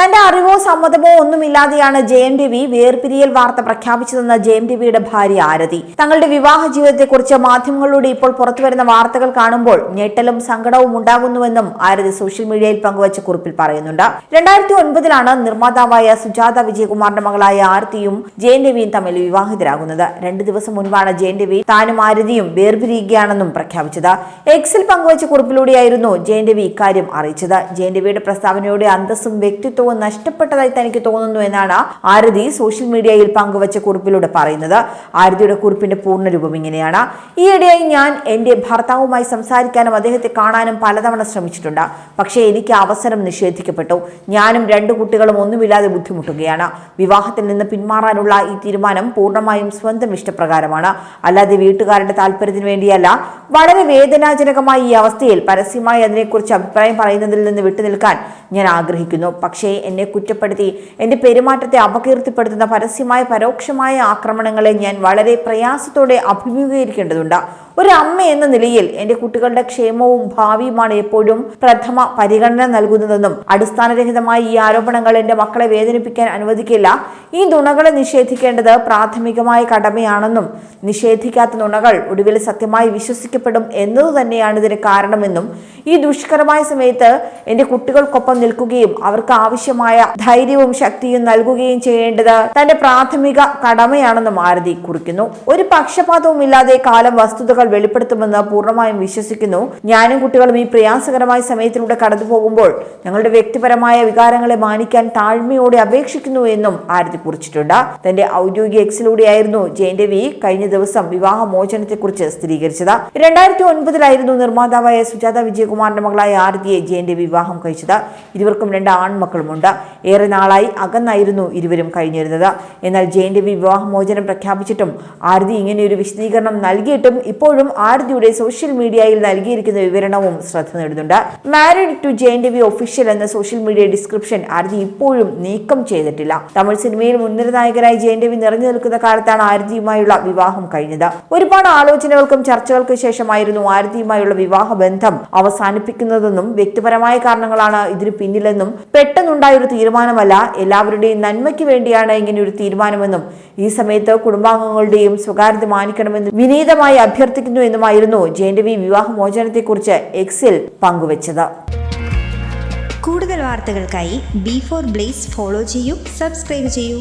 തന്റെ അറിവോ സമ്മതമോ ഒന്നുമില്ലാതെയാണ് ജെ ജയം രവി വേർപിരിയൽ വാർത്ത പ്രഖ്യാപിച്ചതെന്ന് ജെ ജയം രവിയുടെ ഭാര്യ ആരതി. തങ്ങളുടെ വിവാഹ ജീവിതത്തെക്കുറിച്ച് മാധ്യമങ്ങളിലൂടെ ഇപ്പോൾ പുറത്തുവരുന്ന വാർത്തകൾ കാണുമ്പോൾ ഞെട്ടലും സങ്കടവും ഉണ്ടാകുന്നുവെന്നും ആരതി സോഷ്യൽ മീഡിയയിൽ പങ്കുവച്ച കുറിപ്പിൽ പറയുന്നുണ്ട്. രണ്ടായിരത്തി ഒൻപതിലാണ് നിർമ്മാതാവായ സുജാത വിജയകുമാറിന്റെ മകളായ ആരതിയും ജെ എൻ രവിയും തമ്മിൽ വിവാഹിതരാകുന്നത്. രണ്ടു ദിവസം മുൻപാണ് ജെ എൻ രവി താനും ആരതിയും വേർപിരിയുകയാണെന്നും പ്രഖ്യാപിച്ചത്. എക്സിൽ പങ്കുവച്ച കുറിപ്പിലൂടെയായിരുന്നു ജെ എൻ രവി ഇക്കാര്യം അറിയിച്ചത്. ജെ എൻ രവിയുടെ പ്രസ്താവനയുടെ അന്തസ്സും വ്യക്തിത്വവും നഷ്ടപ്പെട്ടതായി തനിക്ക് തോന്നുന്നു എന്നാണ് ആരതി സോഷ്യൽ മീഡിയയിൽ പങ്കുവച്ച കുറിപ്പിലൂടെ പറയുന്നത്. ആരതിയുടെ കുറിപ്പിന്റെ പൂർണരൂപം ഇങ്ങനെയാണ്. ഈയിടെയായി ഞാൻ എന്റെ ഭർത്താവുമായി സംസാരിക്കാനും അദ്ദേഹത്തെ കാണാനും പലതവണ ശ്രമിച്ചിട്ടുണ്ട്. പക്ഷേ എനിക്ക് അവസരം നിഷേധിക്കപ്പെട്ടു. ഞാനും രണ്ടു കുട്ടികളും ഒന്നുമില്ലാതെ ബുദ്ധിമുട്ടുകയാണ്. വിവാഹത്തിൽ നിന്ന് പിന്മാറാനുള്ള ഈ തീരുമാനം പൂർണമായും സ്വന്തം ഇഷ്ടപ്രകാരമാണ്. അല്ലാതെ വീട്ടുകാരുടെ താല്പര്യത്തിന് വേണ്ടിയല്ല വളരെ വേദനാജനകമായ ഈ അവസ്ഥയിൽ പരസ്യമായി അതിനെക്കുറിച്ച് അഭിപ്രായം പറയുന്നതിൽ നിന്ന് വിട്ടുനിൽക്കാൻ ഞാൻ ആഗ്രഹിക്കുന്നു. പക്ഷേ എന്നെ കുറ്റപ്പെടുത്തി. എന്റെ പെരുമാറ്റത്തെ അപകീർത്തിപ്പെടുത്തുന്ന പരസ്യമായ പരോക്ഷമായ ആക്രമണങ്ങളെ ഞാൻ വളരെ പ്രയാസത്തോടെ അഭിമുഖീകരിക്കേണ്ടതുണ്ട്. ഒരു അമ്മ എന്ന നിലയിൽ എന്റെ കുട്ടികളുടെ ക്ഷേമവും ഭാവിയുമാണ് എപ്പോഴും പ്രഥമ പരിഗണന നൽകുന്നതെന്നും അടിസ്ഥാനരഹിതമായ ഈ ആരോപണങ്ങൾ എന്റെ മക്കളെ വേദനിപ്പിക്കാൻ അനുവദിക്കില്ല. ഈ നുണകളെ നിഷേധിക്കേണ്ടത് പ്രാഥമികമായ കടമയാണെന്നും നിഷേധിക്കാത്ത നുണകൾ ഒടുവിൽ സത്യമായി വിശ്വസിക്കപ്പെടും എന്നതു തന്നെയാണ് ഇതിന് കാരണമെന്നും ഈ ദുഷ്കരമായ സമയത്ത് എന്റെ കുട്ടികൾക്കൊപ്പം നിൽക്കുകയും അവർക്ക് ആവശ്യമായ ധൈര്യവും ശക്തിയും നൽകുകയും ചെയ്യേണ്ടത് തന്റെ പ്രാഥമിക കടമയാണെന്ന് ആരതി കുറിക്കുന്നു. ഒരു പക്ഷപാതവും ഇല്ലാതെ കാലം വസ്തുതകൾ വെളിപ്പെടുത്തുമെന്ന് പൂർണമായും വിശ്വസിക്കുന്നു. ഞാനും കുട്ടികളും ഈ പ്രയാസകരമായ സമയത്തിലൂടെ കടന്നു പോകുമ്പോൾ ഞങ്ങളുടെ വ്യക്തിപരമായ വികാരങ്ങളെ മാനിക്കാൻ താഴ്മയോടെ അപേക്ഷിക്കുന്നു എന്നും ആരതി കുറിച്ചിട്ടുണ്ട്. തന്റെ ഔദ്യോഗിക എക്സിലൂടെയായിരുന്നു ജയന്റെ വി കഴിഞ്ഞ ദിവസം വിവാഹമോചനത്തെക്കുറിച്ച് സ്ഥിരീകരിച്ചത്. രണ്ടായിരത്തി ഒൻപതിലായിരുന്നു നിർമ്മാതാവായ സുജാത വിജയകുമാറിന്റെ മകളായ ആരതിയെ ജയന്റെ വിവാഹം കഴിച്ചത് ഇരുവർക്കും രണ്ട് ആൺമക്കളുമുണ്ട്. ഏറെ നാളായി അകന്നായിരുന്നു ഇരുവരും കഴിഞ്ഞിരുന്നത്. എന്നാൽ ജയന്റെ വിവാഹമോചനം പ്രഖ്യാപിച്ചിട്ടും ആരതി ഇങ്ങനെയൊരു വിശദീകരണം നൽകിയിട്ടും ഇപ്പോഴും ആരതിയുടെ സോഷ്യൽ മീഡിയയിൽ നൽകിയിരിക്കുന്ന വിവരണവും ശ്രദ്ധ നേടുന്നുണ്ട്. Married to Jayan Ravi official എന്ന സോഷ്യൽ മീഡിയ ഡിസ്ക്രിപ്ഷൻ ആരതി ഇപ്പോഴും നീക്കം ചെയ്തിട്ടില്ല. തമിഴ് സിനിമയിൽ മുൻനിര നായകനായി ജയൻ രവി നിറഞ്ഞു നിൽക്കുന്ന കാലത്താണ് ആരതിയുമായുള്ള വിവാഹം കഴിഞ്ഞത്. ഒരുപാട് ആലോചനകൾക്കും ചർച്ചകൾക്കും ശേഷമായിരുന്നു ആരതിയുമായുള്ള വിവാഹ ബന്ധം അവസാനിപ്പിക്കുന്നതെന്നും വ്യക്തിപരമായ കാരണങ്ങളാണ് ഇതിന് പിന്നിലെന്നും പെട്ടെന്നുണ്ടായ ഒരു തീരുമാനമല്ല എല്ലാവരുടെയും നന്മയ്ക്ക് വേണ്ടിയാണ് ഇങ്ങനെ ഒരു തീരുമാനമെന്നും ഈ സമയത്ത് കുടുംബാംഗങ്ങളുടെയും സ്വകാര്യത മാനിക്കണമെന്ന് വിനീതമായി അഭ്യർത്ഥിക്കുന്നു എന്നുമായിരുന്നു ജയൻ രവി വിവാഹമോചനത്തെക്കുറിച്ച് എക്സിൽ പങ്കുവച്ചത്. കൂടുതൽ വാർത്തകൾക്കായി ബി ഫോർ ബ്ലേസ് ഫോളോ ചെയ്യൂ സബ്സ്ക്രൈബ് ചെയ്യൂ.